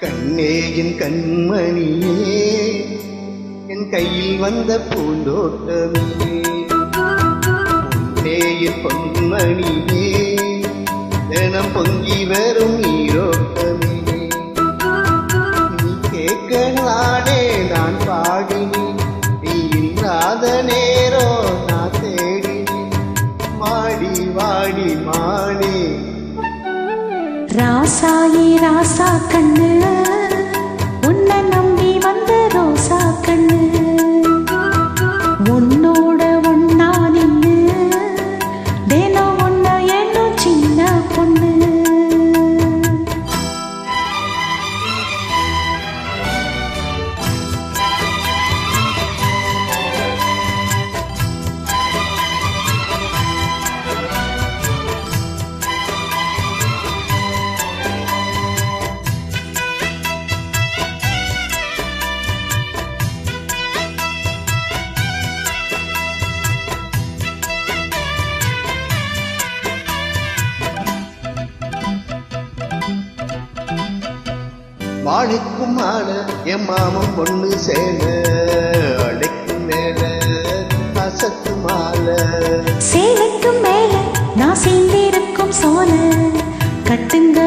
கண்ணே என் கண்மணியே என் கையில் வந்த பூந்தோட்டமே. பொன்னே என் பொன்மணியே தினம் பொங்கி வரும் ராசாயி ராசா கண்ணு. வாழைக்கும் ஆள என் மாமன் பொண்ணு சேல. அழைக்கும் மேல அசத்து மால சேலைக்கும் மேல நான் சேர்ந்திருக்கும் சோன கட்டுங்க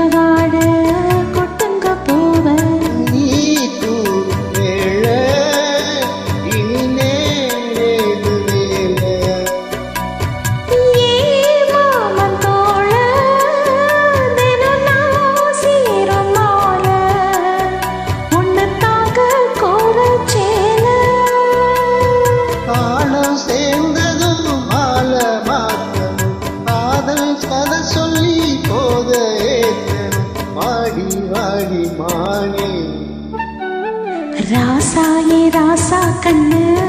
ராசாயே. ராசா கண்ணு.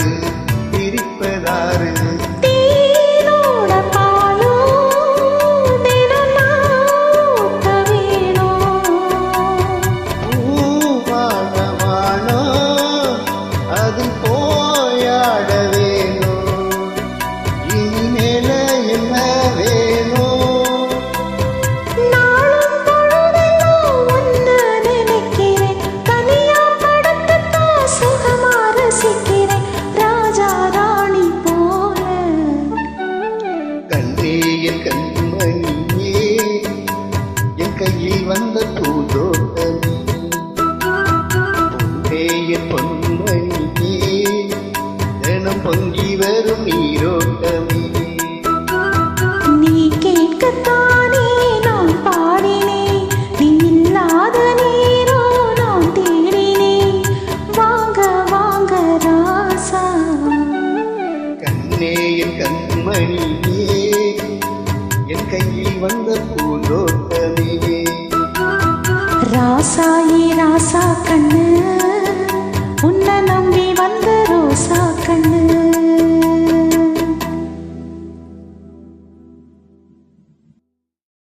என் கையில் வந்த தூ from you.